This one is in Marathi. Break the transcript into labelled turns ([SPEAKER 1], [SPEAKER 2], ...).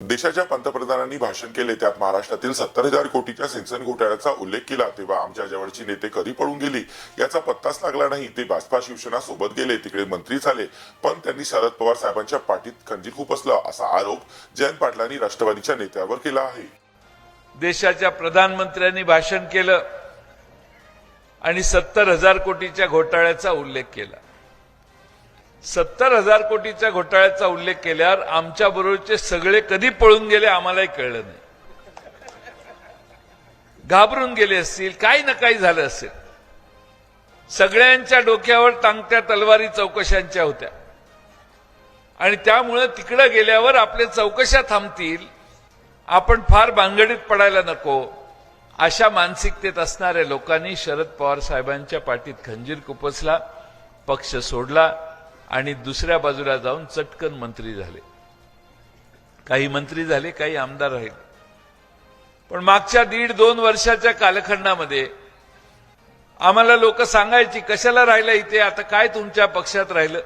[SPEAKER 1] देशाच्या पंतप्रधानांनी भाषण केले त्यात महाराष्ट्रातील सत्तर हजार कोटीच्या सिंचन घोटाळ्याचा उल्लेख केला तेव्हा आमच्या जवळची नेते कधी पळून गेली याचा पत्ताच लागला नाही. ते भाजपा शिवसेना सोबत गेले तिकडे मंत्री झाले पण त्यांनी शरद पवार साहेबांच्या पाठीत खंजीर खुपसलं असा आरोप जयंत पाटलांनी राष्ट्रवादीच्या नेत्यावर केला आहे.
[SPEAKER 2] देशाच्या प्रधानमंत्र्यांनी भाषण केलं आणि सत्तर हजार कोटीच्या घोटाळ्याचा उल्लेख केला. सत्तर हजार कोटीच्या घोटाळ्याचा उल्लेख केल्यावर आमच्या बरोबरचे सगळे कधी पळून गेले आम्हालाही कळलं नाही. घाबरून गेले असतील काही ना काही झालं असेल. सगळ्यांच्या डोक्यावर टांगत्या तलवारी चौकशांच्या होत्या. आणि त्यामुळं तिकडं गेल्यावर आपले चौकशा थांबतील. आपण फार भानगडीत पडायला नको. अशा मानसिकतेत असणाऱ्या लोकांनी शरद पवार साहेबांच्या पाठीत खंजीर कुपसला पक्ष सोडला आणि दुसऱ्या बाजूला जाऊन चटकन मंत्री झाले. काही मंत्री झाले काही आमदार राहिले पण मागच्या दीड दोन वर्षाच्या कालखंडामध्ये आम्हाला लोक सांगायची कशाला राहिलं इथे? आता काय तुमच्या पक्षात राहिलं?